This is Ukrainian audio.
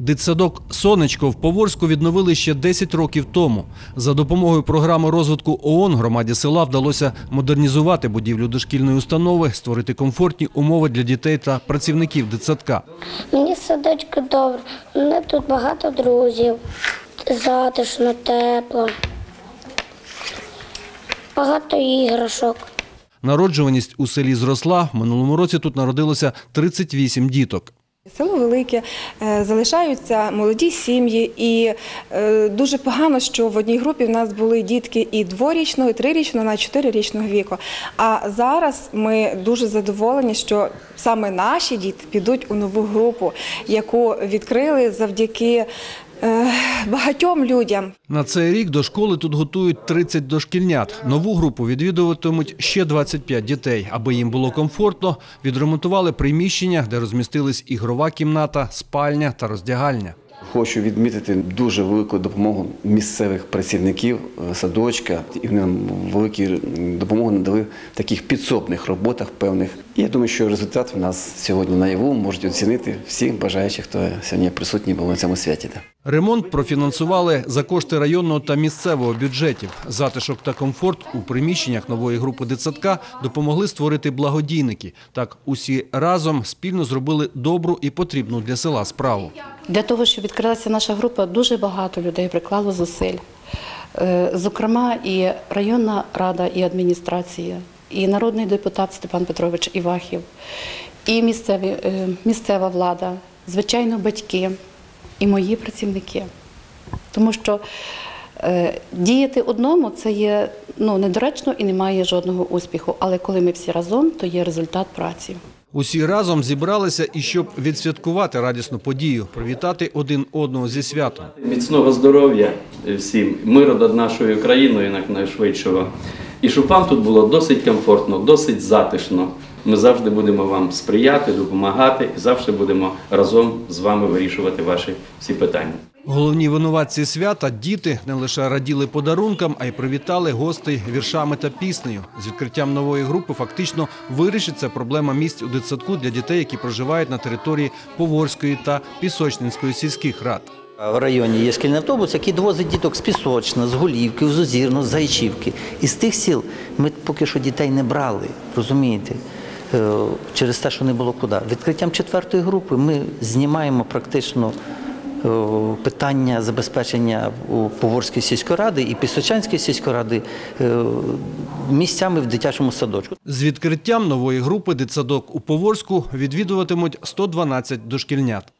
Дитсадок Сонечко в Поворську відновили ще 10 років тому. За допомогою програми розвитку ООН громаді села вдалося модернізувати будівлю дошкільної установи, створити комфортні умови для дітей та працівників дитсадка. Мені садочки добре, у мене тут багато друзів, затишно, тепло, багато іграшок. Народжуваність у селі зросла. В минулому році тут народилося 38 діток. Село велике, е, залишаються молоді сім'ї, і е, дуже погано, що в одній групі в нас були дітки і дворічного, і трирічного, на чотирирічного віку. А зараз ми дуже задоволені, що саме наші діти підуть у нову групу, яку відкрили завдяки багатьом людям. На цей рік до школи тут готують 30 дошкільнят. Нову групу відвідуватимуть ще 25 дітей. Аби їм було комфортно, відремонтували приміщення, де розмістились ігрова кімната, спальня та роздягальня. Хочу відмітити дуже велику допомогу місцевих працівників е, садочка. І вони нам велику допомогу надали в таких підсобних роботах певних. Я думаю, що результат в нас сьогодні наяву можуть оцінити всі бажаючі, хто сьогодні присутній був на цьому святі. Ремонт профінансували за кошти районного та місцевого бюджетів. Затишок та комфорт у приміщеннях нової групи дитсадка допомогли створити благодійники. Так усі разом спільно зробили добру і потрібну для села справу. Для того, щоб відкрилася наша група, дуже багато людей приклало зусиль. Е, Зокрема, і районна рада, і адміністрація, і народний депутат Степан Петрович Івахів, і місцеві, е, місцева влада, звичайно, батьки і мої працівники. Тому що е, діяти одному це є ну, недоречно і немає жодного успіху. Але коли ми всі разом, то є результат праці. Усі разом зібралися і щоб відсвяткувати радісну подію, привітати один одного зі святом. Міцного здоров'я всім, миру над нашою країною якнайшвидшого. І щоб вам тут було досить комфортно, досить затишно. Ми завжди будемо вам сприяти, допомагати і завжди будемо разом з вами вирішувати ваші всі питання. Головні винуватці свята діти не лише раділи подарункам, а й привітали гостей віршами та піснею. З відкриттям нової групи фактично вирішиться проблема місць у дитсадку для дітей, які проживають на території Поворської та Пісочнинської сільських рад. В районі є шкільний автобус, який довозить діток з Пісочна, з Голівки, з Озірно, з Зайчівки. І з тих сіл ми поки що дітей не брали, розумієте, через те, що не було куди. Відкриттям четвертої групи ми знімаємо практично е, питання забезпечення Поворської сільської ради і Пісочанської сільської ради е, місцями в дитячому садочку. З відкриттям нової групи дитсадок у Поворську відвідуватимуть 112 дошкільнят.